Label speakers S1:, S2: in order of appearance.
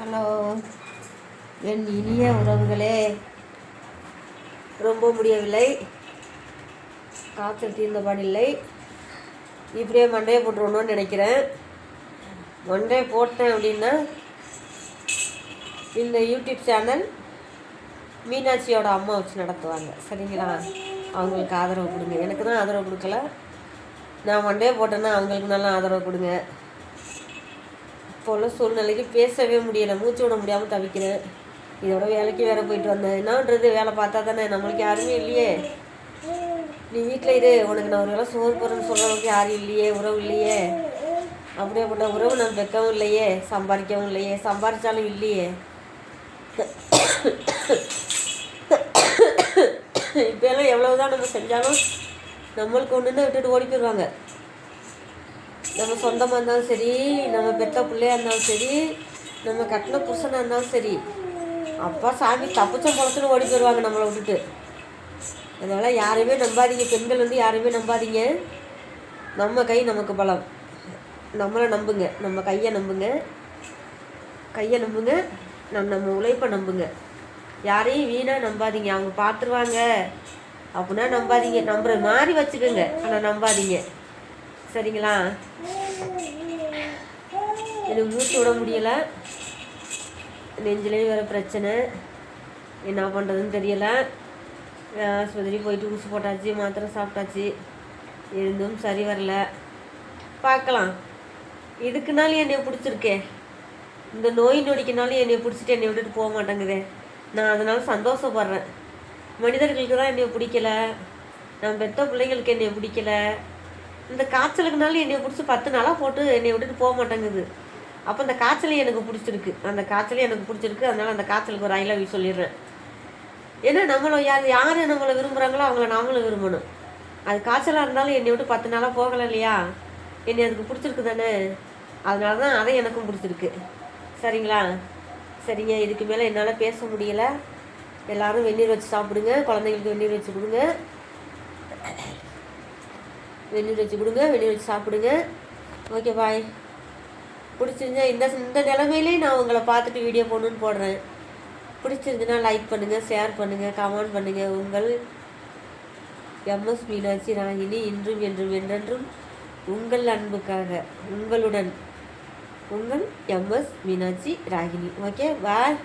S1: Hello. என் இனிய உறவுகளே ரொம்ப முடியவில்லை. காய்ச்சல் தீர்ந்தபாடில்லை இப்படியே மண்டையை போட்டுருணும்னு நினைக்கிறேன். மண்டே போட்டேன் அப்படின்னா இந்த யூடியூப் சேனல் மீனாட்சியோட அம்மா வச்சு நடத்துவாங்க. சரிங்களா? அவங்களுக்கு ஆதரவு கொடுங்க. எனக்கு தான் ஆதரவு கொடுக்கல. நான் மண்டே போட்டேன்னா அவங்களுக்கு நல்லா ஆதரவு கொடுங்க. இப்போ உள்ள சூழ்நிலைக்கு பேசவே முடியலை மூச்சு விட முடியாமல் தவிக்கிறேன். இதோட வேலைக்கு வேறு போயிட்டு வந்தேன். என்னன்றது வேலை பார்த்தா தானே நம்மளுக்கு யாருமே இல்லையே. நீ வீட்டில் இரு உனக்கு நான் ஒரு வேளை சோறு போகிறேன்னு சொல்கிறவங்களுக்கு யாரும் இல்லையே உறவு இல்லையே. அப்படியேப்பட்ட உறவு நான் வைக்கவும் இல்லையே சம்பாதிக்கவும் இல்லையே சம்பாதிச்சாலும் இல்லையே. இப்போல்லாம் எவ்வளவுதான் நம்ம செஞ்சாலும் நம்மளுக்கு ஒன்றுன்னு விட்டுட்டு ஓடி போயிடுவாங்க நம்ம சொந்தமாக இருந்தாலும் சரி நம்ம பெத்த பிள்ளையா இருந்தாலும் சரி நம்ம கட்டின புருஷனாக இருந்தாலும் சரி அப்பா சாமி தப்பிச்ச பொழச்சுன்னு ஓடி போயிடுவாங்க நம்மளை விட்டுட்டு. அதனால் யாரையுமே நம்பாதீங்க. பெண்கள் வந்து யாரையுமே நம்பாதீங்க. நம்ம கை நமக்கு பலம். நம்மளை நம்புங்க. நம்ம கையை நம்புங்க. கையை நம்புங்க. நம்ம நம்ம உழைப்பை நம்புங்க. யாரையும் வீணாக நம்பாதீங்க. அவங்க பார்த்துருவாங்க. அப்படின்னா நம்பாதீங்க. நம்புற மாதிரி வச்சுக்கோங்க. ஆனால் நம்பாதீங்க. சரிங்களா? எனக்கு மூச்சு விட முடியலை. நெஞ்சிலையும் வேறு பிரச்சனை. என்ன பண்ணுறதுன்னு தெரியலை. ஆஸ்பத்திரி போயிட்டு ஊசி போட்டாச்சு மாத்திரை சாப்பிட்டாச்சு. இருந்தும் சரி வரல. பார்க்கலாம். இதுக்குனாலும் என்னை பிடிச்சிருக்கே. இந்த நோய் நொடிக்குனாலும் என்னை பிடிச்சிட்டு என்னை விட்டுட்டு போக மாட்டேங்குதே. நான் அதனால சந்தோஷப்படுறேன். மனிதர்களுக்கு தான் என்னை பிடிக்கல. நான் பெத்த பிள்ளைங்களுக்கு என்னை பிடிக்கல. இந்த காய்ச்சலுக்குனாலும் என்னை பிடிச்சி பத்து நாளாக போட்டு என்னை விட்டுட்டு போக மாட்டேங்குது. அப்போ அந்த காய்ச்சல் எனக்கு பிடிச்சிருக்கு. அந்த காய்ச்சலே எனக்கு பிடிச்சிருக்கு. அதனால் அந்த காய்ச்சலுக்கு ஒரு ஐ லவ் யூ சொல்லிடுறேன். ஏன்னா நம்மளை யார் யார் நம்மளை விரும்புகிறாங்களோ அவங்கள நாமளும் விரும்பணும். அது காய்ச்சலாக இருந்தாலும் என்னை விட்டு பத்து நாளாக போகலை இல்லையா? என்னை அதுக்கு பிடிச்சிருக்கு தானே? அதனால தான் அதை எனக்கும் பிடிச்சிருக்கு. சரிங்களா? சரிங்க. இதுக்கு மேலே என்னால் பேச முடியல. எல்லோரும் வெந்நீர் வச்சு சாப்பிடுங்க. குழந்தைங்களுக்கு வெந்நீர் வச்சு கொடுங்க. வெளியில் வச்சு கொடுங்க வெளியில் வச்சு சாப்பிடுங்க. ஓகே பாய் பிடிச்சிருந்தா இந்த இந்த நிலமையிலே நான் உங்களை பார்த்துட்டு வீடியோ போடணுன்னு போடுறேன். பிடிச்சிருந்துன்னா லைக் பண்ணுங்கள் ஷேர் பண்ணுங்கள் கமெண்ட் பண்ணுங்கள் உங்கள் எம்எஸ் மீனாட்சி ராகினி இன்றும் என்றும் என்றென்றும் உங்கள் அன்புக்காக உங்களுடன் உங்கள் MS Meenakshi Ragini. Okay bye